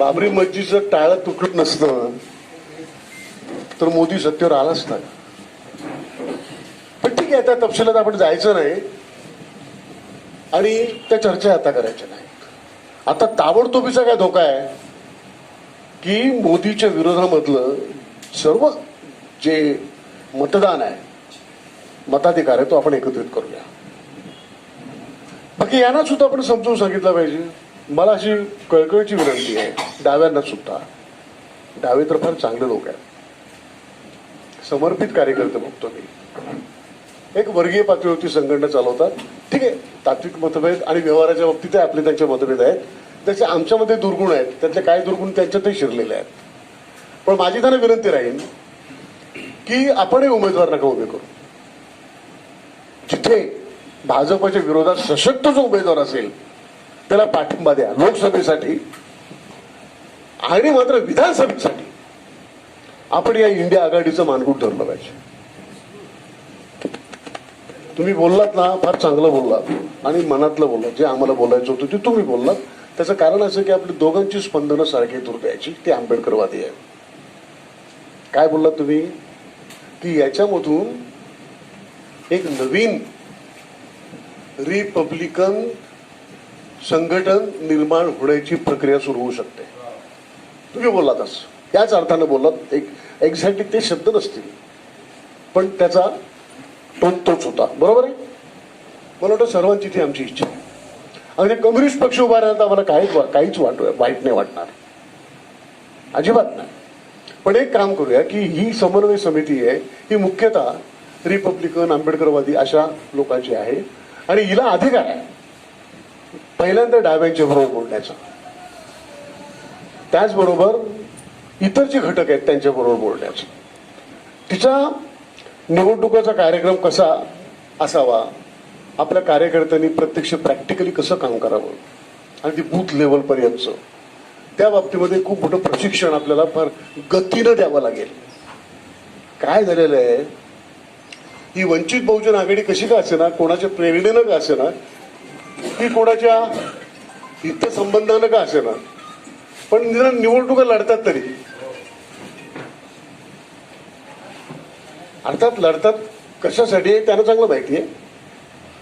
बाबरी मस्जिदचं टाळं तुटत नसतं तर मोदी सत्तेवर आलाच नाही. पण ठीक आहे त्या तपशिलात आपण जायचं नाही आणि त्या चर्चा आता करायच्या नाही आता ताबडतोबीचा काय धोका आहे की मोदीच्या विरोधामधलं सर्व जे मतदान आहे मताधिकार आहे तो आपण एकत्रित करूया. बाकी यांना सुद्धा आपण समजून सांगितलं पाहिजे. मला अशी कळकळीची विनंती आहे. डाव्यांना सुद्धा. डावे तर फार चांगले लोक आहेत. समर्पित कार्यकर्ते बघतो मी. एक वर्गीय पातळीवरती संघटना चालवतात. ठीक आहे तात्विक मतभेद आणि व्यवहाराच्या बाबतीत आपले त्यांचे मतभेद आहेत. त्याचे आमच्यामध्ये दुर्गुण आहेत. त्यातले काय दुर्गुण त्यांच्यातही शिरलेले आहेत. पण माझी त्यांना विनंती राहील की आपणही उमेदवार नका उभे करू. जिथे भाजपच्या विरोधात सशक्त जो उमेदवार असेल त्याला पाठिंबा द्या. लोकसभेसाठी आणि मात्र विधानसभेसाठी आपण या इंडिया आघाडीचं मानकूट धरलं पाहिजे. तुम्ही बोललात ना फार चांगलं बोललात. आणि मनातलं बोललात. जे आम्हाला बोलायचं होतं ते तुम्ही बोललात. त्याचं कारण असं की आपली दोघांची स्पंदनं सारखी दूर द्यायची. ती आंबेडकरवादी आहे. काय बोललात तुम्ही? की याच्यामधून एक नवीन रिपब्लिकन संघटन निर्माण होण्याची प्रक्रिया सुरू होऊ शकते. तुम्ही बोलातच याच अर्थानं बोललात एक एक्झॅक्टली ते शब्द नसतील. पण त्याचा टोन तोच होता. बरोबर आहे? मला वाटतं सर्वांची ती आमची इच्छा आहे. आणि कम्युनिस्ट पक्ष उभारण्यात आम्हाला काहीच वा- काहीच वाट वाईट नाही वाटणार. अजिबात नाही. पण एक काम करूया की ही समन्वय समिती आहे ही मुख्यतः रिपब्लिकन आंबेडकरवादी अशा लोकांची आहे. आणि हिला अधिकार आहे. पहिल्यांदा डाव्यांच्या बरोबर बोलण्याचा त्याचबरोबर इतर जे घटक आहेत त्यांच्याबरोबर बोलण्याचा. तिचा निवडणुकाचा कार्यक्रम कसा असावा आपल्या कार्यकर्त्यांनी प्रत्यक्ष प्रॅक्टिकली कसं काम करावं आणि ती बूथ लेवलपर्यंतचं त्या बाबतीमध्ये खूप मोठं प्रशिक्षण आपल्याला फार गतीनं द्यावं लागेल. काय झालेलं आहे ही वंचित बहुजन आघाडी कशी का असेना कोणाच्या प्रेरणेनं का असेना की कोणाच्या हितसंबंधानं का असेना पण निवडणुका लढतात तरी. अर्थात लढतात कशासाठी त्यांना चांगलं माहिती आहे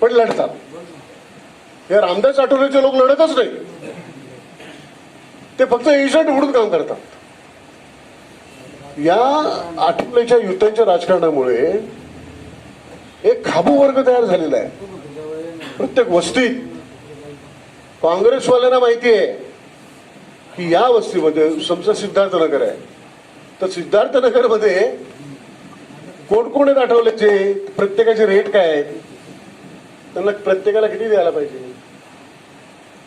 पण लढतात. या रामदास आठवलेचे लोक लढतच नाही. ते फक्त एजंट म्हणून काम करतात. या आठवलेच्या युद्धांच्या राजकारणामुळे एक खाबू वर्ग तयार झालेला आहे. प्रत्येक वस्तीत काँग्रेसवाल्यांना माहिती आहे की या वस्तीमध्ये समजा सिद्धार्थनगर आहे. तर सिद्धार्थनगरमध्ये कोण कोण आहेत आठवल्याचे? प्रत्येकाचे रेट काय आहेत? त्यांना प्रत्येकाला किती द्यायला पाहिजे?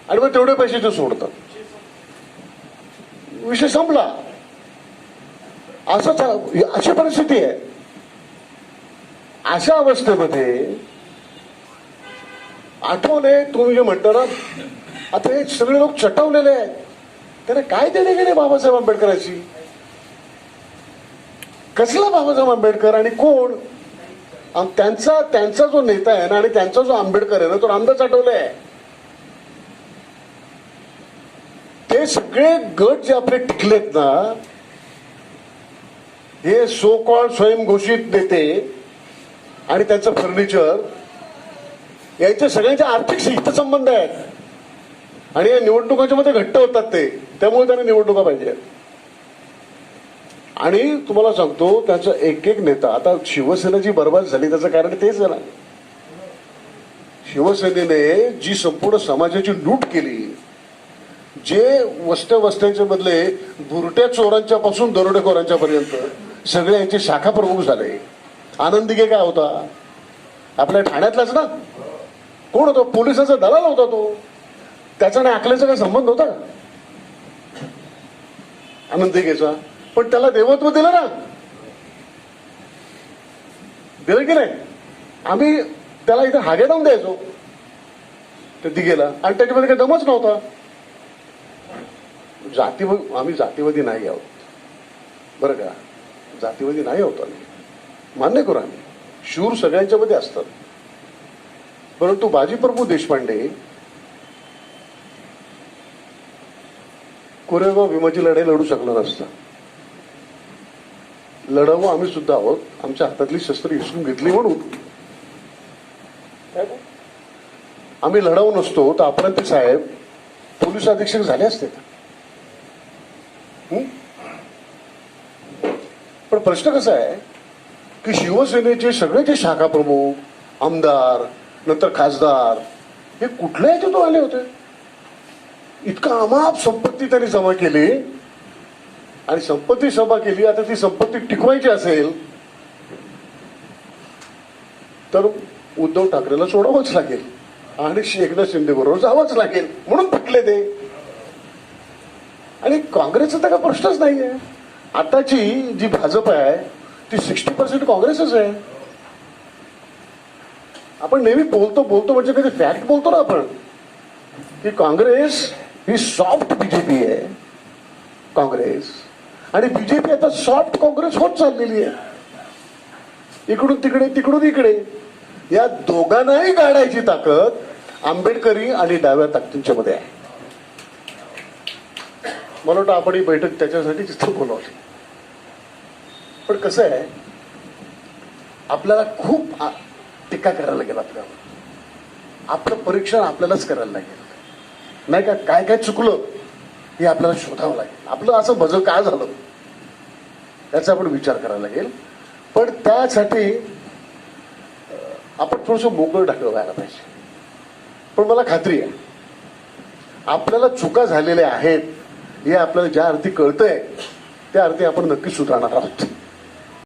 आणि मग तेवढे पैसे ते सोडतात. विषय संपला. असंच अशी परिस्थिती आहे. अशा अवस्थेमध्ये आठवले तुम्ही जे म्हणता ना आता हे सगळे लोक चटवलेले आहेत. त्याने काय देणे गेले बाबासाहेब आंबेडकरांची? कसला बाबासाहेब आंबेडकर आणि कोण? त्यांचा त्यांचा जो नेता आहे ना आणि त्यांचा जो आंबेडकर आहे ना तो रामदास आठवले आहे. ते सगळे गट जे आपले टिकलेत ना हे सो कॉल स्वयंघोषित नेते आणि त्यांचं फर्निचर यांचे सगळ्यांचे आर्थिक हितसंबंध आहेत. आणि या निवडणुकांच्या मध्ये घट्ट होतात ते. त्यामुळे त्यांना निवडणुका पाहिजे. आणि तुम्हाला सांगतो त्याचा एक एक नेता आता शिवसेना जी बरबाद झाली त्याचं कारण तेच आहे ना शिवसेनेने जी संपूर्ण समाजाची लूट केली जे वस्त्या वस्त्यांच्या बदले बुरट्या चोरांच्या पासून दरोडेखोरांच्या पर्यंत सगळे यांचे शाखा प्रमुख झाले. आनंदिके काय होता? आपल्या ठाण्यातलाच ना? कोण होता? पोलिसाचा दलाल होता तो. त्याचा आणि आकल्याचा काय संबंध होता? अनंतिकेचा पण त्याला देवत्व दिलं ना. दिलं की नाही? आम्ही त्याला इथे हागे लावून द्यायचो. ते दिघेला आणि त्याच्यामध्ये काही दमच नव्हता. जाती आम्ही जातीवादी नाही आहोत. बरं का? जातीवादी नाही आहोत आम्ही. मान्य करू आम्ही. शूर सगळ्यांच्या मध्ये असतात. परंतु बाजी प्रभू देशपांडे कोरेगाव भीमाची लढाई लढू शकला नसता लढावं आम्ही सुद्धा आहोत. आमच्या हातातली शस्त्र हिसकून घेतली म्हणून. काय आम्ही लढावू नसतो तर अपरांती साहेब पोलीस अधीक्षक झाले असते पण प्रश्न कसा आहे की शिवसेनेचे सगळे जे शाखा प्रमुख आमदार नंतर खासदार हे कुठल्या याच्यातून आले होते? इतका अमाप संपत्ती त्यांनी जमा केली. आणि संपत्ती जमा केली आता ती संपत्ती टिकवायची असेल तर उद्धव ठाकरेला सोडावंच लागेल. आणि एकनाथ शिंदे बरोबर जावंच लागेल. म्हणून पटले ते. आणि काँग्रेसचा तर काही प्रश्नच नाहीये. आताची जी भाजप आहे ती सिक्स्टी पर्सेंट काँग्रेसच आहे. आपण नेहमी बोलतो बोलतो म्हणजे कधी फॅक्ट बोलतो ना आपण की काँग्रेस ही सॉफ्ट बीजेपी आहे. काँग्रेस. आणि बीजेपी आता सॉफ्ट काँग्रेस होत चाललेली आहे. इकडून तिकडे तिकडून इकडे. या दोघांनाही काढायची ताकद आंबेडकरी आणि डाव्या ताकदींच्या मध्ये आहे. मला वाटतं आपण ही बैठक त्याच्यासाठी तिथं बोलावली. पण कसं आहे आपल्याला खूप टीका करायला लागेल आपल्यावर. आपलं परीक्षण आपल्यालाच करायला लागेल. नाही का काय काय चुकलं हे आपल्याला शोधावं लागेल. आपलं असं भजं काय झालं? याचा आपण विचार करायला लागेल. पण त्यासाठी आपण थोडंसं मोकळं ढकल व्हायला पाहिजे. पण मला खात्री आहे आपल्याला चुका झालेल्या आहेत हे आपल्याला ज्या अर्थी कळतंय त्या अर्थी आपण नक्की सुधारणार आहोत.